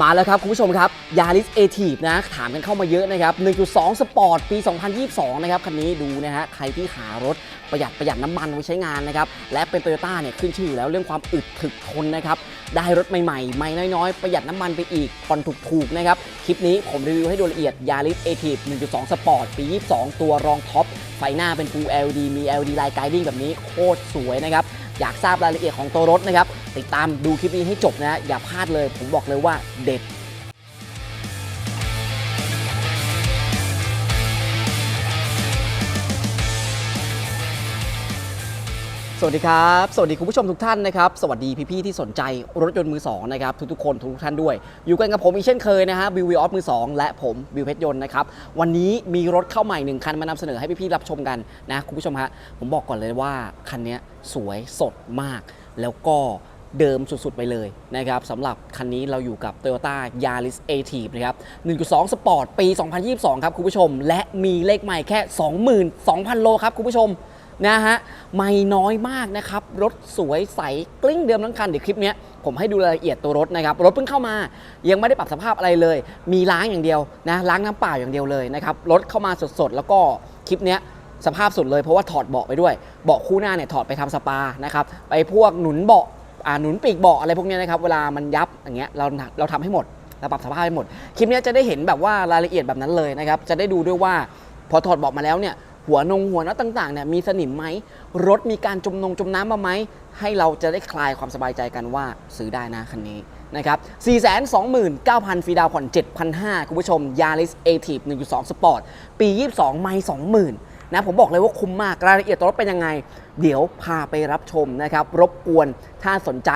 มาแล้วครับคุณผู้ชมครับ Yaris a t i v นะถามกันเข้ามาเยอะนะครับ 1.2 สปอร์ตปี 2022 นะครับ คันนี้ดูนะฮะใครที่หารถประหยัดประหยัดน้ำมันไว้ใช้งานนะครับ และเป็น Toyota เนี่ยขึ้นชื่ออยู่แล้วเรื่องความอึดถึกทนนะครับ ได้รถใหม่ๆ ไม่น้อยๆ ประหยัดน้ำมันไปอีกผ่อนถูกๆนะครับ คลิปนี้ผมรีวิวให้ดูละเอียด Yaris a t i v 1.2 สปอร์ตปี 22 ตัวรองท็อปไฟหน้าเป็น Full LED มี LED Light Guiding แบบนี้โคตรสวยนะครับอยากทราบรายละเอียดของตัวรถนะครับ ติดตามดูคลิปนี้ให้จบนะ อย่าพลาดเลย ผมบอกเลยว่าเด็ดสวัสดีครับ สวัสดีคุณผู้ชมทุกท่านนะครับ สวัสดีพี่ๆที่สนใจรถยนต์มือสองนะครับทุกๆคนทุกท่านด้วย อยู่กันกับผมอีกเช่นเคยนะฮะบิววีออฟมือสองและผมบิวเพชรยนต์นะครับ วันนี้มีรถเข้าใหม่หนึ่งคันมานำเสนอให้พี่ๆรับชมกันนะคุณผู้ชมฮะผมบอกก่อนเลยว่าคันนี้สวยสดมาก แล้วก็ เดิมสุดๆไปเลยนะครับสำหรับคันนี้เราอยู่กับ Toyota Yaris a t i v นะครับ 1.2 Sport ปี 2022 ครับคุณผู้ชม และมีเลขใหม่แค่ 22,000 โลครับคุณผู้ชมนะฮะไม่น้อยมากนะครับ รถสวยใสกลิ้งเดิมทั้งคัน เดี๋ยวคลิปนี้ผมให้ดูรายละเอียดตัวรถนะครับ รถเพิ่งเข้ามา ยังไม่ได้ปรับสภาพอะไรเลย มีล้างอย่างเดียวนะล้างน้ำเปล่าอย่างเดียวเลยนะครับ รถเข้ามาสดๆ แล้วก็คลิปนี้สภาพสุดเลยเพราะว่าถอดเบาะไปด้วย เบาะคู่หน้าเนี่ยถอดไปทำสปานะครับ ไปพวกหนุนเบาะอ่า หนุนปีกเบาะอะไรพวกนี้นะครับเวลามันยับอย่างเงี้ยเราเราทำให้หมดเราปรับสภาพให้หมดคลิปนี้จะได้เห็นแบบว่ารายละเอียดแบบนั้นเลยนะครับจะได้ดูด้วยว่าพอถอดเบาะมาแล้วเนี่ยหัวนงหัวน็อตต่างๆเนี่ยมีสนิมไหมรถมีการจมนงจมน้ำมาไหมให้เราจะได้คลายความสบายใจกันว่าซื้อได้นะคันนี้นะครับ 429,000 ฟรีดาวน์ผ่อน 7,500 คุณผู้ชม Yaris a t i v 1.2 Sport ปี 22 ไม่ 20,000 นะผมบอกเลยว่าคุ้มมากรายละเอียดตัวรถเป็นยังไง เดี๋ยวพาไปรับชมนะครับรบกวนถ้าสนใจ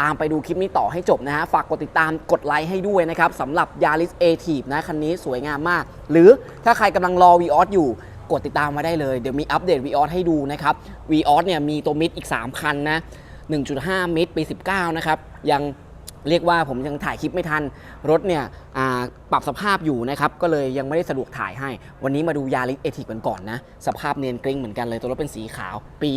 ตามไปดูคลิปนี้ต่อให้จบนะฮะฝากกดติดตามกดไลค์ให้ด้วยนะครับสำหรับ Yaris a t i v นะคันนี้สวยงามมาก หรือถ้าใครกำลังรอ v ีออสอยู่กดติดตามมาได้เลย เดี๋ยวมีอัปเดต v ีออสให้ดูนะครับ v ีออสเนี่ยมีตัวมิดอีก 3 คันนะ 1.5 มิดปี 19 นะครับ ยัง เรียกว่าผมยังถ่ายคลิปไม่ทัน รถเนี่ยปรับสภาพอยู่นะครับ ก็เลยยังไม่ได้สะดวกถ่ายให้ วันนี้มาดูยาริสเอทิกกันก่อนนะ สภาพเนียนกริ้งเหมือนกันเลยตัวรถเป็นสีขาว ปี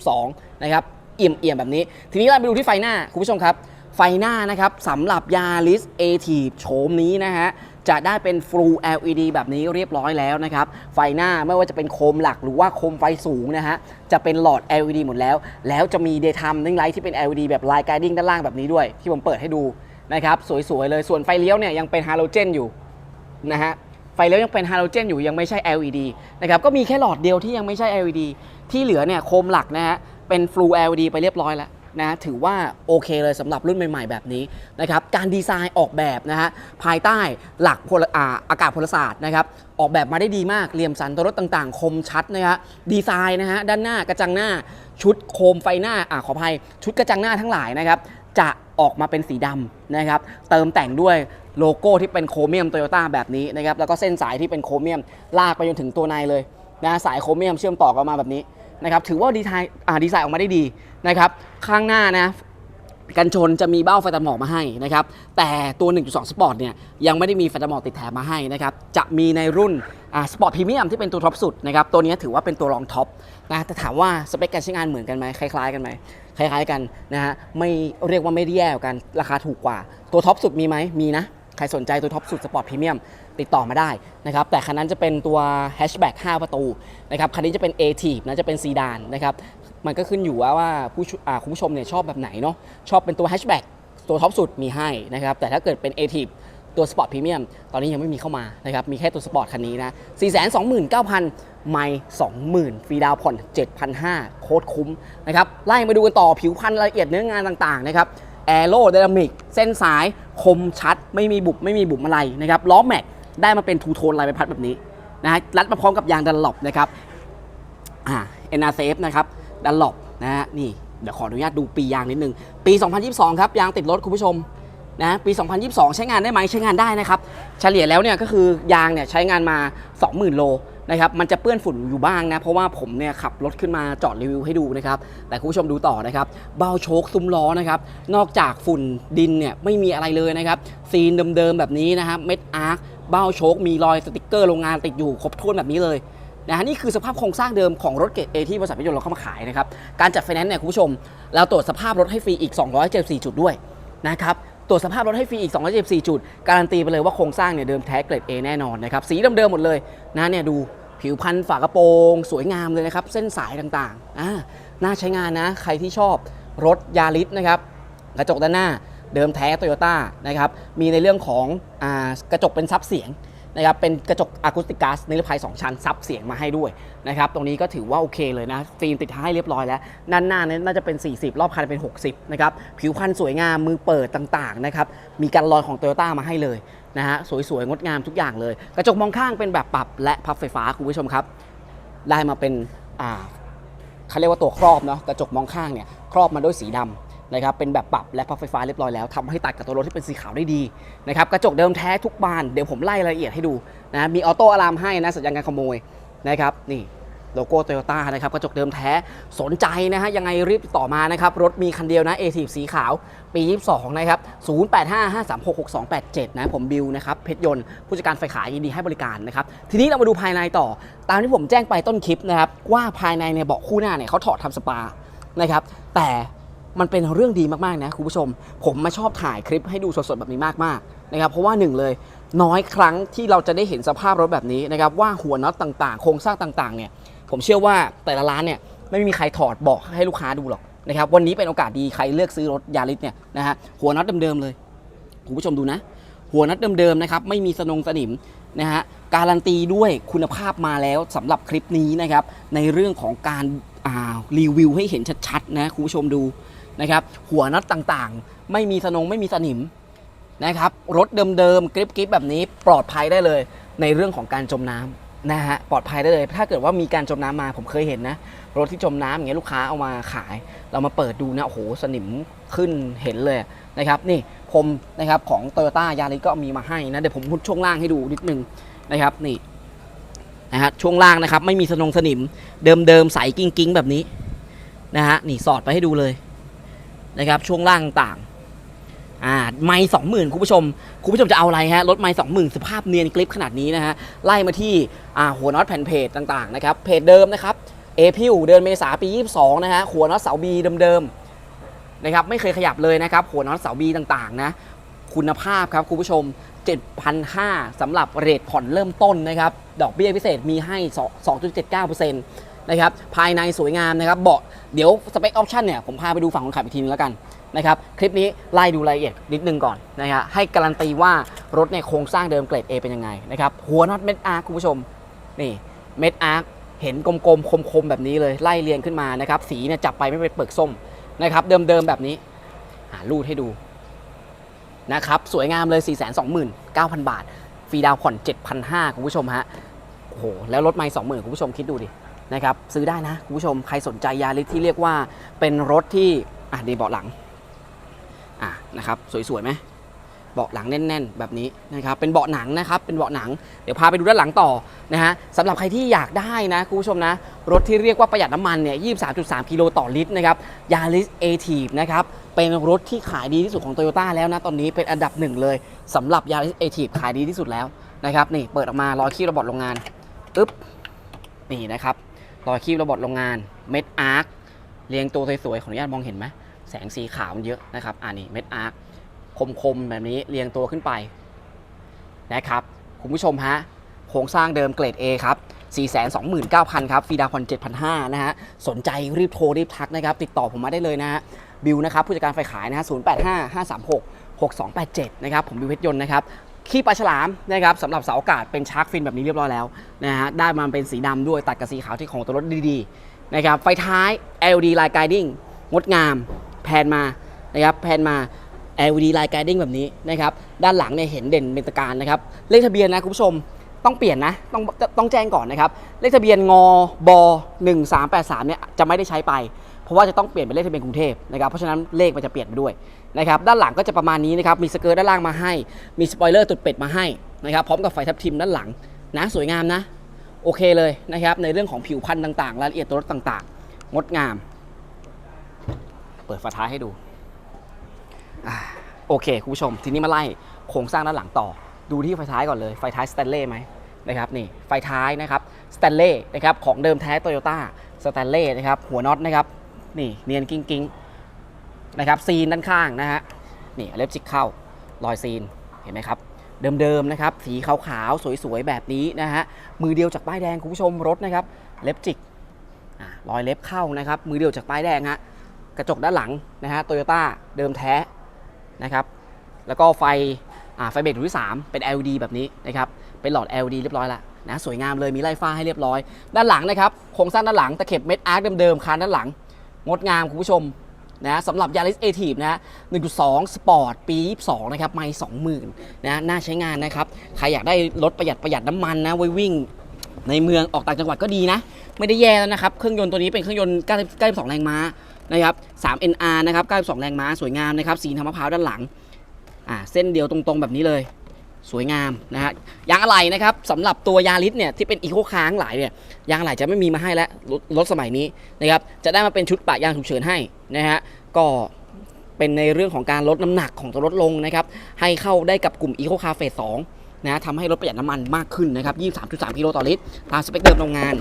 2022 นะครับ เอี่ยมเอี่ยมๆแบบนี้ ทีนี้เราไปดูที่ไฟหน้า คุณผู้ชมครับ ไฟหน้านะครับสำหรับยาลิสเอทีโฉมนี้นะฮะ จะได้เป็น Full LED แบบนี้เรียบร้อยแล้วนะครับ ไฟหน้าไม่ว่าจะเป็นโคมหลักหรือว่าโคมไฟสูงนะฮะ จะเป็นหลอด LED หมดแล้ว แล้วจะมี Daytime Running Light ที่เป็น LED แบบ Light Guiding ด้านล่างแบบนี้ด้วย ที่ผมเปิดให้ดูนะครับ สวย ๆ เลยส่วนไฟเลี้ยวเนี่ยยังเป็นฮาโลเจนอยู่นะฮะไฟเลี้ยวยังเป็นฮาโลเจนอยู่ยังไม่ใช่ LED นะครับก็มีแค่หลอดเดียวที่ยังไม่ใช่ LED ที่เหลือเนี่ยโคมหลักนะฮะเป็น Full LED ไปเรียบร้อยแล้ว นะถือว่าโอเคเลยสำหรับรุ่นใหม่ ๆ แบบนี้นะครับการดีไซน์ออกแบบนะฮะภายใต้หลักพลอาอากาศพลศาสตร์นะครับออกแบบมาได้ดีมากเหลี่ยมสันตัวรถต่างๆ คมชัดนะฮะดีไซน์นะฮะด้านหน้ากระจังหน้าชุดโคมไฟหน้าอ่าขออภัยชุดกระจังหน้าทั้งหลายนะครับจะออกมาเป็นสีดำนะครับเติมแต่งด้วยโลโก้ที่เป็นโครเมียมโตโยต้าแบบนี้นะครับแล้วก็เส้นสายที่เป็นโครเมียมลากไปจนถึงตัวในเลยนะสายโครเมียมเชื่อมต่อกันมาแบบนี้นะครับถือว่าดีไซน์อ่าดีไซน์ออกมาได้ดี นะครับข้างหน้านะกันชนจะมีเบ้าไฟตัดหมอกมาให้นะครับ แต่ตัว 1.2 Sport เนี่ยยังไม่ได้มีไฟตัดหมอกติดแถมมาให้นะครับ จะมีในรุ่นสปอร์ตพรีเมียมที่เป็นตัวท็อปสุดนะครับ ตัวนี้ถือว่าเป็นตัวรองท็อปนะแต่ถามว่าสเปคการใช้งานเหมือนกันไหมคล้ายๆกันไหมคล้ายๆกันนะฮะไม่เรียกว่าไม่ได้แย่กันราคาถูกกว่า ตัวท็อปสุดมีไหมมีนะ ใครสนใจตัวท็อปสุดสปอร์ตพรีเมียมติดต่อมาได้นะครับแต่คันนั้นจะเป็นตัวแฮชแบ็ก5ประตูนะครับคันนี้จะเป็น a t i v นะจะเป็นซีดานนะครับ มันก็ขึ้นอยู่ว่าว่าผู้ชอ่าคุณผู้ชมเนี่ยชอบแบบไหนเนาะชอบเป็นตัวแฮชแบ็กตัวท็อปสุดมีให้นะครับแต่ถ้าเกิดเป็น a t i v ตัวสปอร์ตพรีเมียมตอนนี้ยังไม่มีเข้ามานะครับมีแค่ตัวสปอร์ตคันนี้นะ 429,000 ไม่ 20,000 ฟรีดาวผ่อน 7,500 โคตรคุ้มนะครับไล่มาดูกันต่อผิวพันธุ์รายละเอียดเนื้องานต่างๆนะครับแอโรไดนามิกเส้นสายคมชัด ไม่มีบุบ ไม่มีบุบอะไรนะครับล้อแม็กได้มาเป็นทูโทนลายใบพัดแบบนี้นะฮะรัดมาพร้อมกับยางดันหลบนะครับอ่าเอ็นอาร์เซฟนะครับ ดันหลบนะฮะนี่เดี๋ยวขออนุญาตดูปียางนิดนึง ปี 2022 ครับ ยางติดรถคุณผู้ชมนะปี 2022 ใช้งานได้ไหมใช้งานได้นะครับ เฉลี่ยแล้วเนี่ยก็คือยางเนี่ยใช้งานมา 20,000 โลนะครับมันจะเปื้อนฝุ่นอยู่บ้างนะเพราะว่าผมเนี่ยขับรถขึ้นมาจอดรีวิวให้ดูนะครับแต่คุณผู้ชมดูต่อนะครับเบ้าโชคซุ้มล้อนะครับนอกจากฝุ่นดินเนี่ยไม่มีอะไรเลยนะครับซีนเดิมๆแบบนี้นะครับเม็ดอาร์คเบ้าโชคมีรอยสติกเกอร์โรงงานติดอยู่ครบถ้วนแบบนี้เลย นะฮะนี่คือสภาพโครงสร้างเดิมของรถเกรดเอที่บริษัทรถยนต์เราเข้ามาขายนะครับการจัดไฟแนนซ์เนี่ยคุณผู้ชม เราตรวจสภาพรถให้ฟรีอีก 274 จุดด้วยนะครับตรวจสภาพรถให้ฟรีอีก 274 จุด การันตีไปเลยว่าโครงสร้างเนี่ยเดิมแท้เกรด A แน่นอนนะครับสีเดิมๆหมดเลยนะเนี่ยดูผิวพันธุ์ฝากระโปรง สวยงามเลยนะครับ เส้นสายต่างๆอ่าน่าใช้งานนะ ใครที่ชอบรถยาริสนะครับกระจกด้านหน้าเดิมแท้โตโยต้านะครับมีในเรื่องของอากระจกเป็นซับเสียง นะครับเป็นกระจกอะคูสติกัสนิรภัย2ชั้นซับเสียงมาให้ด้วยนะครับตรงนี้ก็ถือว่าโอเคเลยนะฟิล์มติดให้เรียบร้อยแล้วด้านหน้านั้น่าจะเป็น 40 รอบคันเป็น 60นะครับผิวพันสวยงามมือเปิดต่างๆนะครับมีการลอยของโตโยต้ามาให้เลยนะฮะสวยๆงดงามทุกอย่างเลย กระจกมองข้างเป็นแบบปรับและพับไฟฟ้าคุณผู้ชมครับ ได้มาเป็นอ่าเขาเรียกว่าตัวครอบเนาะกระจกมองข้างเนี่ยครอบมาด้วยสีดำ นะครับเป็นแบบปรับและพับไฟฟ้าเรียบร้อยแล้วทำให้ตัดกับตัวรถที่เป็นสีขาวได้ดีนะครับกระจกเดิมแท้ทุกบานเดี๋ยวผมไล่รายละเอียดให้ดูนะมีออโต้อะลามให้นะสัญญาณการขโมยนะครับนี่โลโก้โตโยต้านะครับกระจกเดิมแท้สนใจนะฮะยังไงรีบต่อมานะครับ รถมีคันเดียวนะเอทีสีขาว ปี 22 นะครับ 0855366287 นะผมบิวนะครับเพชรยนต์ผู้จัดการไฟขายยินดีให้บริการนะครับ ทีนี้เรามาดูภายในต่อ ตามที่ผมแจ้งไปต้นคลิปนะครับ ว่าภายในเนี่ยเบาะคู่หน้าเนี่ยเขาถอดทำสปานะครับแต่ มันเป็นเรื่องดีมากๆนะคุณผู้ชม ผมมาชอบถ่ายคลิปให้ดูสดๆแบบนี้มากๆนะครับเพราะว่าหนึ่งเลยน้อยครั้งที่เราจะได้เห็นสภาพรถแบบนี้นะครับว่าหัวน็อตต่างๆ โครงสร้างต่างๆเนี่ยผมเชื่อว่าแต่ละร้านเนี่ยไม่มีใครถอดบอกให้ลูกค้าดูหรอกนะครับวันนี้เป็นโอกาสดีใครเลือกซื้อรถยาริสเนี่ยนะฮะหัวน็อตเดิมๆเลยคุณผู้ชมดูนะ หัวน็อตเดิมๆนะครับไม่มีสนงสนิมนะฮะการันตีด้วยคุณภาพมาแล้วสำหรับคลิปนี้นะครับในเรื่องของการอ่ารีวิวให้เห็นชัดๆนะคุณผู้ชมดู นะครับหัวน็อตต่างๆ ไม่มีสนงไม่มีสนิมนะครับรถเดิมๆกริปกริปแบบนี้ปลอดภัยได้เลย ในเรื่องของการจมน้ำนะฮะปลอดภัยได้เลย ถ้าเกิดว่ามีการจมน้ำมาผมเคยเห็นนะรถที่จมน้ำอย่างเงี้ยลูกค้าเอามาขาย เรามาเปิดดูนะโอ้โหสนิมขึ้นเห็นเลยนะครับนี่ผมนะครับของ t o y ยต้ายาริก็มีมาให้นะเดี๋ยวผมพุดช่วงล่างให้ดูนิดนึงนะครับนี่นะฮะช่วงล่างนะครับไม่มีสนงสนิมเดิมๆใสกิ้งๆ แบบนี้นะฮะนี่สอดไปให้ดูเลย นะครับช่วงล่างต่างอ่าไม่สองหมื่นคุณผู้ชม คุณผู้ชมจะเอาอะไรฮะรถไม่สองหมื่นสภาพเนียนกริปขนาดนี้นะฮะไล่มาที่อ่าหัวน็อตแผ่นเพจต่างๆนะครับเพจเดิมนะครับเอพิวเดือนเมษาปี 22 นะฮะหัวน็อตเสาบีเดิมๆนะครับไม่เคยขยับเลยนะครับหัวน็อตเสาบีต่างๆนะคุณภาพครับคุณผู้ชม 7,500สำหรับเรทผ่อนเริ่มต้นนะครับ ดอกเบี้ยพิเศษมีให้ 2.79%นะครับภายในสวยงามนะครับเบาะเดี๋ยวสเปคออปชั่นเนี่ยผมพาไปดูฝั่งคนขับอีกทีนึงแล้วกันนะครับคลิปนี้ไล่ดูรายละเอียดนิดนึงก่อนนะฮะให้การันตีว่ารถในยโครงสร้างเดิมเกรด A เป็นยังไงนะครับหัวน็อตเม็ดอาร์คุณผู้ชมนี่เม็ดอาร์เห็นกลมๆคมๆแบบนี้เลยไล่เรียงขึ้นมานะครับสีเนี่ยจับไปไม่เป็นเปลือกส้มนะครับเดิมๆแบบนี้หารูดให้ดูนะครับสวยงามเลย 429,000 บาท ฟรีดาวน์ผ่อน 7,500 คุณผู้ชมฮะโอ้โหแล้วรถไม่20,000 คุณผู้ชมคิดดูดิ นะครับซื้อได้นะคุณผู้ชมใครสนใจยาริสที่เรียกว่าเป็นรถที่อะดีเบาะหลังอะนะครับสวยๆไหมเบาะหลังแน่น ๆ แบบนี้นะครับเป็นเบาะหนังนะครับเป็นเบาะหนังเดี๋ยวพาไปดูด้านหลังต่อนะฮะสำหรับใครที่อยากได้นะคุณผู้ชมนะรถที่เรียกว่าประหยัดน้ำมันเนี่ย23.3 กิโลต่อลิตรนะครับยาริสเอทีฟนะครับเป็นรถที่ขายดีที่สุดของโตโยต้าแล้วนะตอนนี้เป็นอันดับหนึ่งเลยสำหรับยาริสเอทีฟขายดีที่สุดแล้วนะครับนี่เปิดออกมารอยคีบระบบโรงงานปึ๊บนี่นะครับ รอยคีบระบบโรงงาน เม็ดอาร์คเรียงตัวสวยๆ ขออนุญาตมองเห็นไหมแสงสีขาวมันเยอะนะครับ อ่านี่เม็ดอาร์คคมๆ แบบนี้เรียงตัวขึ้นไปนะครับ คุณผู้ชมฮะ โครงสร้างเดิมเกรด A ครับ 429,000 ครับ ฟีดาวน์ผ่อน7,500 นะฮะ สนใจรีบโทร รีบทักนะครับ ติดต่อผมมาได้เลยนะฮะ บิวนะครับ ผู้จัดการไฟขายนะฮะ 085 536 6287 นะครับ ผมบิวเพชรยนต์นะครับ ขี้ปลาฉลามนะครับสำหรับเสาอากาศเป็นชาร์กฟินแบบนี้เรียบร้อยแล้วนะฮะได้มาเป็นสีดำด้วยตัดกับสีขาวที่ของตัวรถดีๆนะครับไฟท้าย LED Light Guiding งดงามแพนมานะครับแพนมา LED Light Guiding แบบนี้นะครับด้านหลังเนี่ยเห็นเด่นเป็นตะการนะครับเลขทะเบียนนะคุณผู้ชมต้องเปลี่ยนนะต้องต้องแจ้งก่อนนะครับเลขทะเบียนงบ1383เนี่ยจะไม่ได้ใช้ไป เพราะว่าจะต้องเปลี่ยนเป็นเลขทะเบียนกรุงเทพนะครับเพราะฉะนั้นเลขมันจะเปลี่ยนไปด้วย นะครับด้านหลังก็จะประมาณนี้นะครับมีสเกิร์ตด้านล่างมาให้ มีสปอยเลอร์ตุดเป็ดมาให้นะครับพร้อมกับไฟทับทิมด้านหลังนะสวยงามนะโอเคเลยนะครับในเรื่องของผิวพันธุ์ต่างๆรายละเอียดตัวรถต่างๆ งดงาม เปิดฝาท้ายให้ดูอโอเคคุณผู้ชม ทีนี้มาไล่โครงสร้างด้านหลังต่อ ดูที่ไฟท้ายก่อนเลยไฟท้ายสแตนเล่ไหมนะครับนี่ไฟท้ายนะครับสแตนเล่นะครับของเดิมแท้โตโยต้าสแตนเล่นะครับหัวน็อตนะครับนี่เนียนกิ้งกิ้ง นะครับซีนด้านข้างนะฮะนี่เล็บจิกเข้ารอยซีนเห็นไหมครับเดิมๆนะครับสีขาวๆสวยๆแบบนี้นะฮะมือเดียวจากป้ายแดงคุณผู้ชมรถนะครับเล็บจิกรอยเล็บเข้านะครับมือเดียวจากป้ายแดงฮะกระจกด้านหลังนะฮะโตโยต้าเดิมแท้นะครับแล้วก็ไฟไฟเบรกดวงที่3เป็น LED แบบนี้นะครับเป็นหลอด LED เรียบร้อยแล้วนะสวยงามเลยมีไล่ฟ้าให้เรียบร้อย ด้านหลังนะครับโครงสร้างด้านหลังตะเข็บเม็ดอาร์คเดิมๆคานด้านหลัง งดงามคุณผู้ชม นะสำหรับ Yaris a t i v นะ1.2 Sport ปี 22 นะครับ ไม่ 20,000นะน่าใช้งานนะครับ ใครอยากได้รถประหยัดประหยัดน้ำมันนะ ไว้วิ่งในเมืองออกต่างจังหวัดก็ดีนะ ไม่ได้แย่แล้วนะครับ เครื่องยนต์ตัวนี้เป็นเครื่องยนต์90 92แรงม้านะครับ 3 NR นะครับ92แรงม้าสวยงามนะครับ สีทำมะพร้าวด้านหลังอ่าเส้นเดียวตรงๆแบบนี้เลย สวยงามนะฮะยางอะไหล่นะครับสำหรับตัวยาริสเนี่ยที่เป็นอีโคค้างหลายเนี่ยยางอะไหล่จะไม่มีมาให้แล้วรถรถสมัยนี้นะครับจะได้มาเป็นชุดปะยางฉุกเฉินให้นะฮะก็เป็นในเรื่องของการลดน้ำหนักของตัวรถลงนะครับให้เข้าได้กับกลุ่ม Eco Car Phase 2นะทำให้รถประหยัดน้ำมันมากขึ้นนะครับ 23.3 กิโลต่อลิตร ตามสเปคเดิมโรงงาน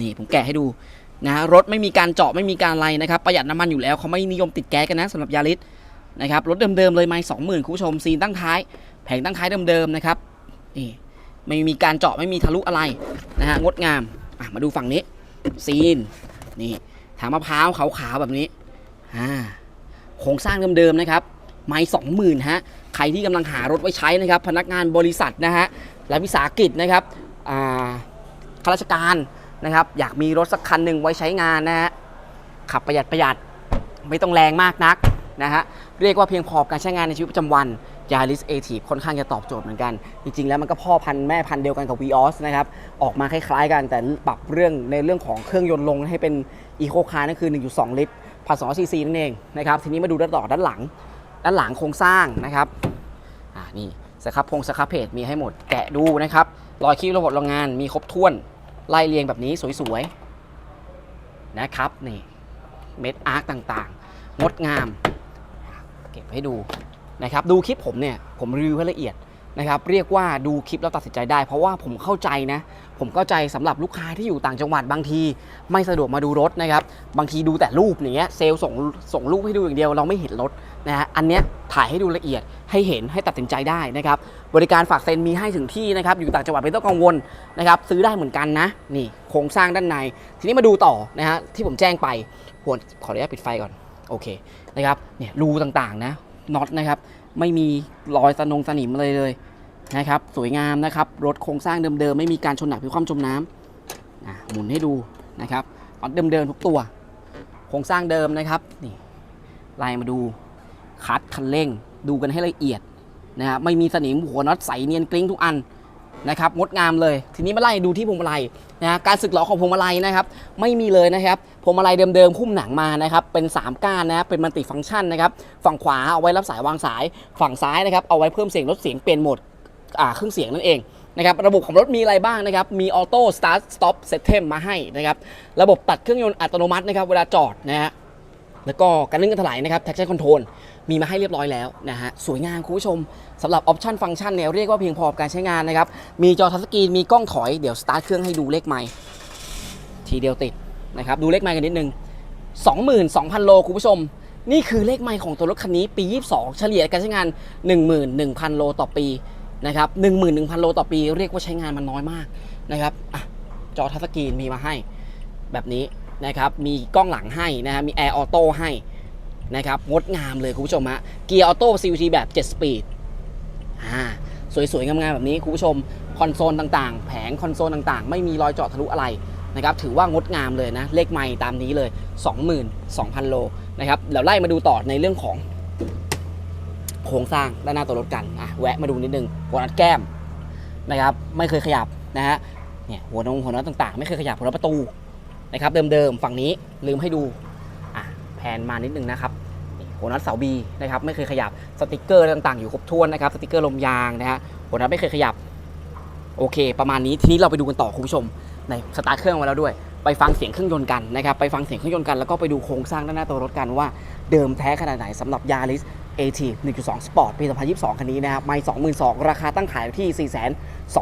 นี่ผมแกะให้ดูนะรถไม่มีการเจาะไม่มีการอะไรนะครับ ประหยัดน้ำมันอยู่แล้วเขาไม่นิยมติดแก๊สกันนะสำหรับยาริสนะครับ รถเดิมๆเลยไม่สองหมื่นคุณผู้ชมซีนตั้งท้าย แผงตั้งท้ายเดิมๆนะครับนี่ไม่มีการเจาะไม่มีทะลุอะไรนะฮะงดงามมาดูฝั่งนี้ซีนนี่ถางมะพร้าวขาวๆแบบนี้อ่าโครงสร้างเดิมๆนะครับ ไม่สองหมื่นฮะใครที่กำลังหารถไว้ใช้นะครับ พนักงานบริษัทนะฮะและวิสาหกิจนะครับอ่าข้าราชการนะครับ อยากมีรถสักคันหนึ่งไว้ใช้งานนะฮะขับประหยัดประหยัดไม่ต้องแรงมากนักนะฮะเรียกว่าเพียงพอกับการใช้งานในชีวิตประจำวัน Yaris a t i v ค่อนข้างจะตอบโจทย์เหมือนกัน จริง ๆ แล้วมันก็พ่อพันธุ์แม่พันธุ์เดียวกันกับ Vios นะครับ ออกมาคล้ายๆกันแต่ปรับเรื่องในเรื่องของเครื่องยนต์ลงให้เป็น Eco Car นั่นคือ 1.2 ลิตรพันสองซีซีนั่นเองนะครับ ทีนี้มาดูด้านต่อด้านหลัง ด้านหลังโครงสร้างนะครับอ่านี่สครับพงสครับเพจมีให้หมดแกะดูนะครับรอยคีบระบบโรงงานมีครบถ้วนไล่เรียงแบบนี้สวยๆนะครับนี่เม็ดอาร์คต่างๆ งดงาม เก็บให้ดู นะครับดูคลิปผมเนี่ยผมรีวิวให้ละเอียดนะครับเรียกว่าดูคลิปแล้วตัดสินใจได้ เพราะว่าผมเข้าใจนะผมเข้าใจสำหรับลูกค้าที่อยู่ต่างจังหวัดบางที ไม่สะดวกมาดูรถนะครับบางทีดูแต่รูปอย่างเงี้ยเซลส่งส่งรูปให้ดูอย่างเดียวเราไม่เห็นรถนะฮะอันเนี้ยถ่ายให้ดูละเอียดให้เห็นให้ตัดสินใจได้นะครับบริการฝากเซ็นมีให้ถึงที่นะครับอยู่ต่างจังหวัดไม่ต้องกังวลนะครับซื้อได้เหมือนกันนะนี่โครงสร้างด้านใน ทีนี้มาดูต่อนะฮะที่ผมแจ้งไปหวขออนุญาตปิดไฟก่อนโอเคนะครับเนี่ยรูต่างๆนะ น็อตนะครับ ไม่มีรอยสนงสนิมอะไรเลยนะครับ สวยงามนะครับ รถโครงสร้างเดิมๆ ไม่มีการชนหนักพิความจมน้ำนะหมุนให้ดูนะครับน็อตเดิมๆทุกตัว โครงสร้างเดิมนะครับนี่ไล่มาดูคัดคันเร่ง ดูกันให้ละเอียดนะครับไม่มีสนิมหัวน็อตใสเนียนกริ้งทุกอัน นะครับงดงามเลย ทีนี้มาไล่ดูที่พวงมาลัยนะการสึกหลอของพวงมาลัยนะครับ ไม่มีเลยนะครับพวงมาลัยเดิมๆ คุ้มหนังมานะครับ เป็น 3 ก้านนะครับเป็นมัลติฟังก์ชันนะครับฝั่งขวาเอาไว้รับสายวางสาย ฝั่งซ้ายนะครับเอาไว้เพิ่มเสียงลดเสียงเปลี่ยนโหมดเครื่องเสียงนั่นเองนะครับระบบของรถมีอะไรบ้างนะครับ มีออโต้สตาร์ทสต็อปเซตเทมมาให้นะครับ ระบบตัดเครื่องยนต์อัตโนมัตินะครับ เวลาจอดนะฮะแล้วก็การเลื่อนการถลายนะครับ traction control มีมาให้เรียบร้อยแล้วนะฮะสวยงามคุณผู้ชมสำหรับออปชันฟังก์ชันเนี่ยเรียกว่าเพียงพอกับการใช้งานนะครับ มีจอทัชสกรีนมีกล้องถอยเดี๋ยวสตาร์ทเครื่องให้ดูเลขไมล์ทีเดียวติดนะครับดูเลขไมล์กันนิดนึง 22,000 โลคุณผู้ชม นี่คือเลขไมล์ของตัวรถคันนี้ปี 22 เฉลี่ยการใช้งาน 11,000 โลต่อปีนะครับ11,000 โลต่อปี เรียกว่าใช้งานมันน้อยมากนะครับอจอทัชสกรีนมีมาให้แบบนี้นะครับมีกล้องหลังให้นะฮะมีแอร์ออโต้ให้ นะครับงดงามเลยคุณผู้ชมฮะเกียร์ออโต้ CVT แบบ 7 สปีดอ่าสวยๆงามๆแบบนี้คุณผู้ชมคอนโซลต่างๆ แผงคอนโซลต่างๆ ไม่มีรอยเจาะทะลุอะไรนะครับถือว่างดงามเลยนะ เลขไม่ตามนี้เลย 22,000 โลนะครับเดี๋ยวไล่มาดูต่อในเรื่องของ โครงสร้างด้านหน้าตัวรถกันอะแวะมาดูนิดนึงหัวนัดแก้มนะครับไม่เคยขยับนะฮะเนี่ยหัวนงหัวน็อตต่างๆ ไม่เคยขยับหัวน็อตประตูนะครับเดิมๆฝั่งนี้ลืมให้ดูอะแผนมานิดนึงนะครับ หัวน็อตเสาบีนะครับไม่เคยขยับสติกเกอร์ต่างๆอยู่ครบถ้วนนะครับสติกเกอร์ลมยางนะฮะหัวน็อตไม่เคยขยับโอเค ประมาณนี้ทีนี้เราไปดูกันต่อคุณผู้ชมในสตาร์ทเครื่องมาแล้วด้วย ไปฟังเสียงเครื่องยนต์กันนะครับไปฟังเสียงเครื่องยนต์กันแล้วก็ไปดูโครงสร้างด้านหน้าตัวรถกันว่าเดิมแท้ขนาดไหนสำหรับ Yaris AT 1.2 Sport ปี 2022 คันนี้นะครับไม่22,000 ราคาตั้งขายที่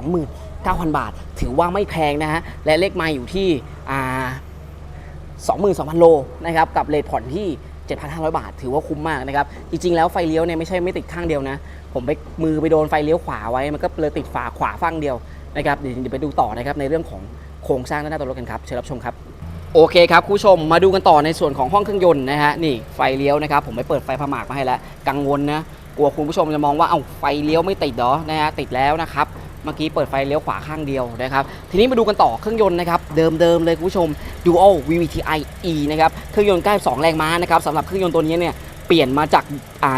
429,000 บาท ถือว่าไม่แพงนะฮะ และเลขไมล์อยู่ที่ 22,000 โลนะครับ กับเลทผ่อนที่ 7,500 บาท ถือว่าคุ้มมากนะครับ จริง ๆ แล้วไฟเลี้ยวเนี่ยไม่ใช่ไม่ติดข้างเดียวนะ ผมไปมือไปโดนไฟเลี้ยวขวาไว้ มันก็เลยติดฝาขวาฝั่งเดียวนะครับ เดี๋ยวไปดูต่อนะครับในเรื่องของโครงสร้างด้านหน้าตัวรถกันครับ เชิญรับชมครับ โอเคครับคุณผู้ชม มาดูกันต่อในส่วนของห้องเครื่องยนต์นะฮะ นี่ไฟเลี้ยวนะครับ ผมไปเปิดไฟผมากมาให้แล้ว กังวลนะ กลัวคุณผู้ชมจะมองว่า เอ้า ไฟเลี้ยวไม่ติดเหรอ นะฮะ ติดแล้วนะครับ เมื่อกี้เปิดไฟเลี้ยวขวาข้างเดียวนะครับ ทีนี้มาดูกันต่อเครื่องยนต์นะครับ เดิมๆเลยคุณผู้ชม Dual VVTi E นะครับ เครื่องยนต์92แรงม้านะครับสำหรับเครื่องยนต์ตัวนี้เนี่ยเปลี่ยนมาจาก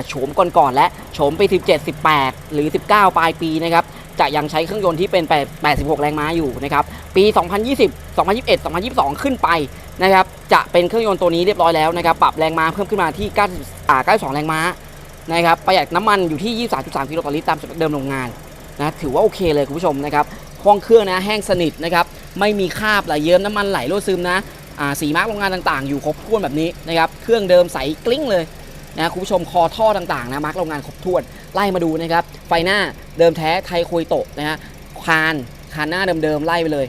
โฉมก่อนๆและโฉมปี 17 18 หรือ 19 ปลายปีนะครับจะยังใช้เครื่องยนต์ที่เป็น 86 แรงม้าอยู่นะครับ ปี 2020 2021 2022 ขึ้นไปนะครับ จะเป็นเครื่องยนต์ตัวนี้เรียบร้อยแล้วนะครับ ปรับแรงม้าเพิ่มขึ้นมาที่9 92แรงม้านะครับ ประหยัดน้ำมันอยู่ที่ 23.3 กิโลต่อลิตรตามสเปคเดิมโรงงาน นะถือว่าโอเคเลยคุณผู้ชมนะครับห้องเครื่องนะแห้งสนิทนะครับไม่มีคราบไหลเยิ้มน้ำมันไหลรั่วซึมนะสีมาร์กโรงงานต่างๆ อยู่ครบถ้วนแบบนี้นะครับเครื่องเดิมใสกลิ้งเลยนะคุณผู้ชมคอท่อต่างๆนะมาร์กโรงงานครบถ้วนไล่มาดูนะครับไฟหน้าเดิมแท้ไทยคุยโตะนะฮะคานคานหน้าเดิมๆไล่ไปเลย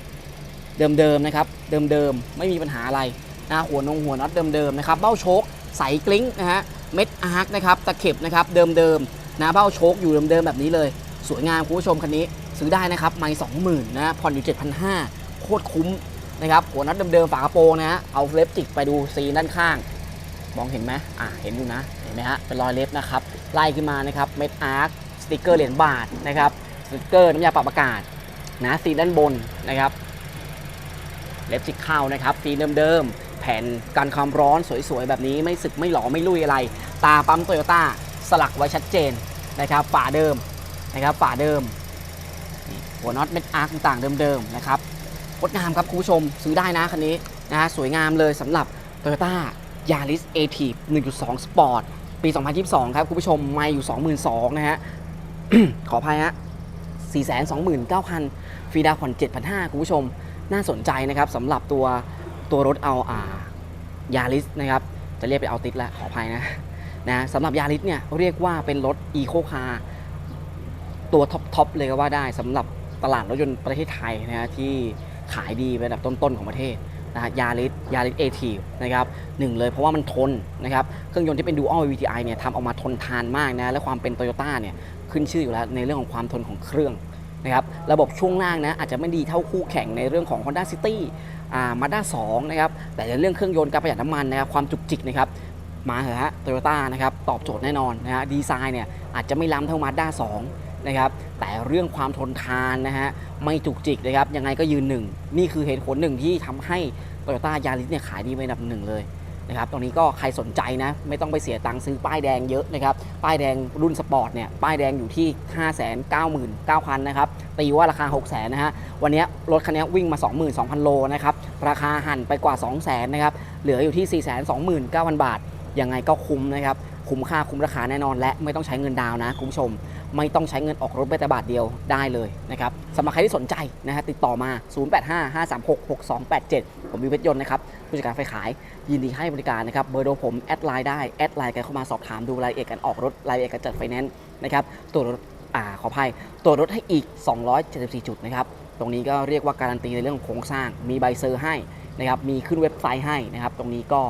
เดิมๆนะครับเดิมๆไม่มีปัญหาอะไรนะหัวนงหัวน็อตเดิมๆนะครับเบ้าโชคใสกลิ้งนะฮะเม็ดอาร์คนะครับตะเข็บนะครับเดิมๆนะเบ้าโชคอยู่เดิมๆแบบนี้เลย สวยงามคุณผู้ชมคันนี้ซื้อได้นะครับไม่สองหมื่นนะผ่อนอยู่7,500โคตรคุ้มนะครับหัวน็อตเดิมๆฝากระโปรงนะเอาเล็บจิกไปดูซีนด้านข้าง มองเห็นไหมอ่าเห็นอยู่นะเห็นไหมฮะเป็นรอยเล็บนะครับไล่ขึ้นมานะครับเม็ดอาร์คสติกเกอร์เหรียญบาทนะครับสติกเกอร์น้ำยาปรับอากาศนะสีด้านบนนะครับเล็บจิกเข้านะครับสีเดิมๆแผ่นกันความร้อนสวยๆแบบนี้ไม่สึกไม่หลอไม่ลุยอะไร ตาปั๊มโตโยต้าสลักไว้ชัดเจนนะครับฝาเดิม นะครับฝาเดิม หัวน็อตเม็ดอาร์คต่างเดิมๆนะครับงดงามครับคุณผู้ชมซื้อได้นะคันนี้นะสวยงามเลยสำหรับ Toyota Yaris a t i v 1.2 Sport ปี 2022 ครับคุณผู้ชมไม่อยู่ 22,000นะฮะขออภัยฮะ429,000ฟรีดาวน์ผ่อน7,500คุณผู้ชมน่าสนใจนะครับสำหรับตัวตัวรถเอาอ่ายาริสนะครับจะเรียกไปเอาติดล้วขออภัยนะนะสำหรับยาริสเนี่ยเรียกว่าเป็นรถอีโคคาร์ ตัวท็อปทอปเลยก็ว่าได้สำหรับตลาดรถยนต์ประเทศไทยนะฮะที่ขายดีเป็นอันดับต้นๆของประเทศนะฮะยาริสยาริสเอทีนะครับหนึ่งเลยเพราะว่ามันทนนะครับเครื่องยนต์ที่เป็น Dual VTI เนี่ยทำออกมาทนทานมากนะและความเป็น Toyota เนี่ยขึ้นชื่ออยู่แล้วในเรื่องของความทนของเครื่องนะครับระบบช่วงล่างนะอาจจะไม่ดีเท่าคู่แข่งในเรื่องของ Honda City อ่ามาด้า2นะครับแต่ในเรื่องเครื่องยนต์การประหยัดน้ำมันนะครับความจุกจิกนะครับมาเถอะฮะโตโยต้านะครับตอบโจทย์แน่นอนนะฮะดีไซน์เนี่ยอาจจะไม่ล้ำเท่ามาด้า2 นะครับแต่เรื่องความทนทานนะฮะไม่จุกจิกนะครับยังไงก็ยืนหนึ่งนี่คือเหตุผลหนึ่งที่ทำให้โตโยต้ายาริสเนี่ยขายดีเป็นอันดับหนึ่งเลยนะครับตรงนี้ก็ใครสนใจนะไม่ต้องไปเสียตังค์ซื้อป้ายแดงเยอะนะครับป้ายแดงรุ่นสปอร์ตเนี่ยป้ายแดงอยู่ที่ 5 9 9 0 0 0นะครับตีว่าราคา 6 0 0 0 0นะฮะวันนี้รถคันนี้วิ่งมา 22,000 โลนะครับราคาหั่นไปกว่า 2 0 0 0 0นะครับเหลืออยู่ที่ 429,000 บาทยังไงก็คุ้มนะครับคุ้มค่าคุ้มราคาแน่นอนและไม่ต้องใช้เงินดาวน์นะคุณผู้ชม ไม่ต้องใช้เงินออกรถไปแต่บาทเดียวได้เลยนะครับสำหรับใครที่สนใจนะฮะติดต่อมา 0855366287 ผมวิวเพชรยนต์นะครับผู้จัดการไฟขายยินดีให้บริการนะครับเบอร์โทรผมแอดไลน์ได้แอดไลน์กันเข้ามาสอบถามดูรายละเอียดการออกรถรายละเอียดการจัดไฟแนนซ์นะครับตัวรถอ่าขออภัยตัวรถให้อีก 274 จุดนะครับตรงนี้ก็เรียกว่าการันตีในเรื่องของโครงสร้าง มีใบเซอร์ให้นะครับมีขึ้นเว็บไซต์ให้นะครับตรงนี้ก็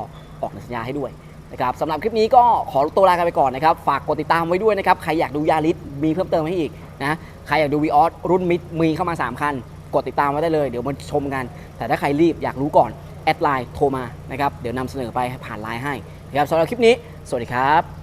ออกในสัญญาให้ด้วย นะครับสำหรับคลิปนี้ก็ขอตัวลากันไปก่อนนะครับ ฝากกดติดตามไว้ด้วยนะครับ ใครอยากดูยาริสมีเพิ่มเติมให้อีกนะใครอยากดูวีออสรุ่นมิดมีเข้ามา 3 คัน กดติดตามไว้ได้เลยเดี๋ยวมาชมกัน แต่ถ้าใครรีบอยากรู้ก่อน แอดไลน์โทรมานะครับเดี๋ยวนำเสนอไปผ่านไลน์ให้นะครับสำหรับคลิปนี้ สวัสดีครับ